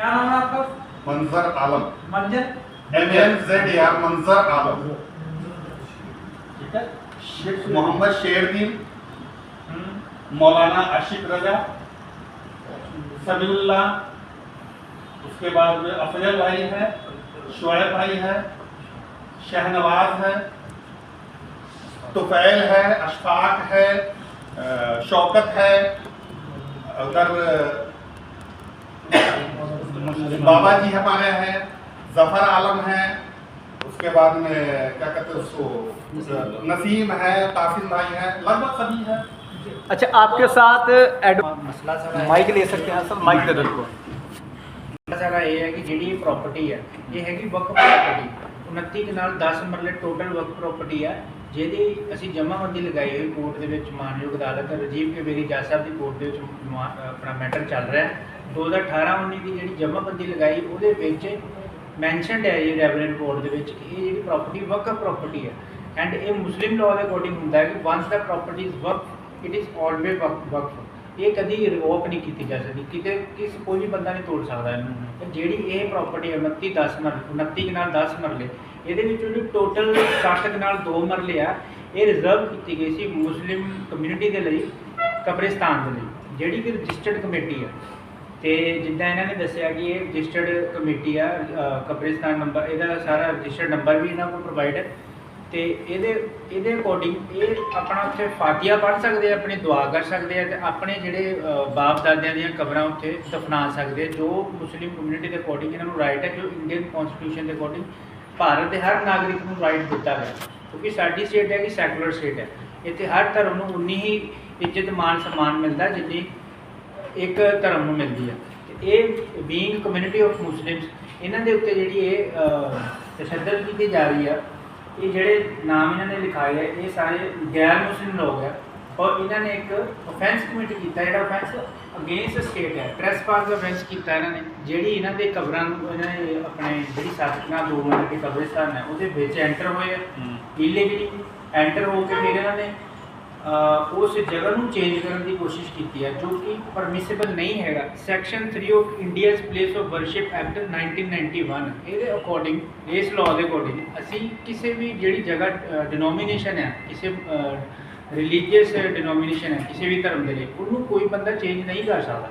क्या नाम है आपका? मंजर आलम। मंजर? एम एन जेड आर मंजर आलम। ठीक है। शेख मोहम्मद शेरदीन हम्म, मौलाना आशिक रजा। सबीउल्लाह उसके बाद में अफजल भाई है शुएब भाई है शहनवाज है तुफैल है अशफाक है शौकत है उधर अ, बाबा जी हमारे हैं ज़फ़र आलम हैं उसके बाद में क्या कहते हैं उसको नसीम है तासिम भाई है लगभग सभी है। अच्छा आपके साथ माइक ले सकते हैं सर माइक दे दो। सारा ये है कि जी प्रॉपर्टी है ये है कि वक्फ प्रॉपर्टी 29 ਦੇ ਨਾਲ 10 ਮਰਲੇ ਟੋਟਲ ਵਕਫ ਪ੍ਰਾਪਰਟੀ ਹੈ ਜਿਹਦੀ ਅਸੀਂ ਜਮ੍ਹਾਂਬੰਦੀ ਲਗਾਈ ਹੋਈ ਕੋਰਟ ਦੇ ਵਿੱਚ ਮਾਨਯੋਗ ਅਦਾਲਤ ਰਜੀਵ ਕਬੀਰੀ ਜੱਜ ਸਾਹਿਬ ਦੀ ਕੋਰਟ ਦੇ ਵਿੱਚ ਆਪਣਾ ਮੈਟਰ ਚੱਲ ਰਿਹਾ ਹੈ। 2018-19 ਦੀ ਜਿਹੜੀ ਜਮ੍ਹਾਂਬੰਦੀ ਲਗਾਈ, ਉਹਦੇ ਵਿੱਚ ਮੈਂਸ਼ਨਡ ਹੈ ਇਹ ਰੈਵਲੈਂਟ ਕੋਡ ਦੇ ਵਿੱਚ ਕਿ ਇਹ ਜਿਹੜੀ ਪ੍ਰਾਪਰਟੀ ਵਕਫ ਪ੍ਰਾਪਰਟੀ ਹੈ ਐਂਡ ਇਹ ਮੁਸਲਿਮ ਲਾਅ ਦੇ ਅਕੋਰਡਿੰਗ ਹੁੰਦਾ ਹੈ ਕਿ ਵਨਸ ਦਾ ਪ੍ਰਾਪਰਟੀ ਇਜ਼ ਵਕਫ ਇਟ ਇਜ਼ ਆਲਵੇਜ਼ ਵਕਫ ਇਹ ਕਦੀ ਰਿਵੋਕ ਨਹੀਂ ਕੀਤੀ ਜਾ ਸਕਦੀ। ਕਿਤੇ ਕਿਸ ਕੋਈ ਵੀ ਬੰਦਾ ਨਹੀਂ ਤੋੜ ਸਕਦਾ ਇਹਨੂੰ। ਤੇ ਜਿਹੜੀ ਇਹ ਪ੍ਰਾਪਰਟੀ 29 10 ਮਰ 29 ਦੇ ਨਾਲ 10 ਮਰਲੇ ਇਹਦੇ ਵਿੱਚ ਜਿਹੜੀ ਟੋਟਲ 60 ਦੇ ਨਾਲ 2 ਮਰਲੇ ਆ। ਇਹ ਰਿਜ਼ਰਵ ਕੀਤੀ ਗਈ ਸੀ ਮੁਸਲਿਮ ਕਮਿਊਨਿਟੀ ਦੇ ਲਈ ਕਬਰਿਸਤਾਨ ਦੇ ਲਈ। ਜਿਹੜੀ ਕਿ ਰਜਿਸਟਰਡ ਕਮੇਟੀ ਆ। ਤੇ ਜਿੱਦਾਂ ਇਹਨਾਂ ਨੇ ਦੱਸਿਆ ਕਿ ਇਹ ਰਜਿਸਟਰਡ ਕਮੇਟੀ ਆ ਅ, ਕਬਰਿਸਤਾਨ ਨੰਬਰ ਇਹਦਾ ਸਾਰਾ ਰਜਿਸਟਰਡ ਨੰਬਰ ਵੀ ਇਹਨਾਂ ਕੋਲ ਪ੍ਰੋਵਾਈਡ ਹੈ। ਤੇ ਇਹਦੇ ਇਹਦੇ ਅਕੋਰਡਿੰਗ ਇਹ ਆਪਣਾ ਉੱਥੇ ਫਾਤੀਆ ਪੜ੍ਹ ਸਕਦੇ ਆ, ਆਪਣੀ ਦੁਆ ਕਰ ਸਕਦੇ ਆ ਤੇ ਆਪਣੇ ਜਿਹੜੇ ਬਾਪ ਦਾਦਿਆਂ ਦੀਆਂ ਕਬਰਾਂ ਉੱਥੇ ਦਫਨਾ ਸਕਦੇ ਜੋ ਮੁਸਲਿਮ ਕਮਿਊਨਿਟੀ ਦੇ ਅਕੋਰਡਿੰਗ ਇਹਨਾਂ ਨੂੰ ਰਾਈਟ ਹੈ ਜੋ ਇੰਡੀਅਨ ਕਨਸਟੀਟਿਊਸ਼ਨ ਦੇ ਅਕੋਰਡਿੰਗ ਭਾਰਤ ਦੇ ਹਰ ਨਾਗਰਿਕ ਨੂੰ ਰਾਈਟ ਦਿੱਤਾ ਗਿਆ। ਕਿਉਂਕਿ ਸਾਡੀ ਸਟੇਟ ਹੈ ਕਿ ਸੈਕੂਲਰ ਸਟੇਟ ਹੈ। ਇੱਥੇ ਹਰ ਧਰਮ ਨੂੰ ਉਨੀ ਹੀ ਇੱਜ਼ਤ ਮਾਨ ਸਨਮਾਨ ਮਿਲਦਾ, ਜਿੰਨੀ ਇੱਕ ਧਰਮ ਨੂੰ ਮਿਲਦੀ ਹੈ ਤੇ ਇਹ ਬੀਇੰਗ ਕਮਿਊਨਿਟੀ ਆਫ ਮੁਸਲਿਮਸ ਇਹਨਾਂ ਦੇ ਉੱਤੇ ਜਿਹੜੀ ਇਹ ਤਸ਼ੱਦਦ ਕੀਤੀ ਜਾ ਰਹੀ ਆ ਇਹ ਜਿਹੜੇ ਨਾਮ ਇਹਨਾਂ ਨੇ ਲਿਖਾਏ ਆ ਇਹ ਸਾਰੇ ਗੈਰ ਮੁਸਲਿਮ ਲੋਕ ਆ। ਔਰ ਇਹਨਾਂ ਨੇ ਇੱਕ ਅਫੈਂਸ ਕਮਿਟ ਕੀਤਾ ਜਿਹੜਾ ਅਫੈਂਸ ਅਗੇਂਸਟ ਸਟੇਟ ਹੈ ਟ੍ਰੈਸਪਾਸ ਦਾ ਅਫੈਂਸ ਕੀਤਾ ਇਹਨਾਂ ਨੇ ਜਿਹੜੀ ਇਹਨਾਂ ਦੇ ਕਬਰਾਂ ਨੂੰ ਇਹਨਾਂ ਨੇ ਆਪਣੇ ਜਿਹੜੀ ਸਾਧਨਾ ਦੋ ਮੰਨ ਕੇ ਕਬਰਿਸਤਾਨ ਹੈ ਉਹਦੇ ਵਿੱਚ ਐਂਟਰ ਹੋਏ ਆ। ਇਲੀਗਲੀ ਐਂਟਰ ਹੋ ਕੇ ਫਿਰ ਇਹਨਾਂ ਨੇ ਉਸ ਜਗ੍ਹਾ ਨੂੰ ਚੇਂਜ ਕਰਨ ਦੀ ਕੋਸ਼ਿਸ਼ ਕੀਤੀ ਹੈ, ਜੋ ਕਿ ਪਰਮਿਸਿਬਲ ਨਹੀਂ ਹੈਗਾ। Section 3 of India's place of worship act 1991 ਇਹਦੇ ਅਕੋਰਡਿੰਗ ਇਸ ਲਾਅ ਦੇ ਅਕੋਰਡਿੰਗ ਅਸੀਂ ਕਿਸੇ ਵੀ ਜਿਹੜੀ ਜਗ੍ਹਾ ਡਿਨੋਮੀਨੇਸ਼ਨ ਹੈ, ਕਿਸੇ ਰਿਲੀਜੀਅਸ ਡਿਨੋਮੀਨੇਸ਼ਨ ਹੈ, ਕਿਸੇ ਵੀ ਧਰਮ ਦੇ ਲਈ, ਉਹਨੂੰ ਕੋਈ ਬੰਦਾ ਚੇਂਜ ਨਹੀਂ ਕਰ ਸਕਦਾ।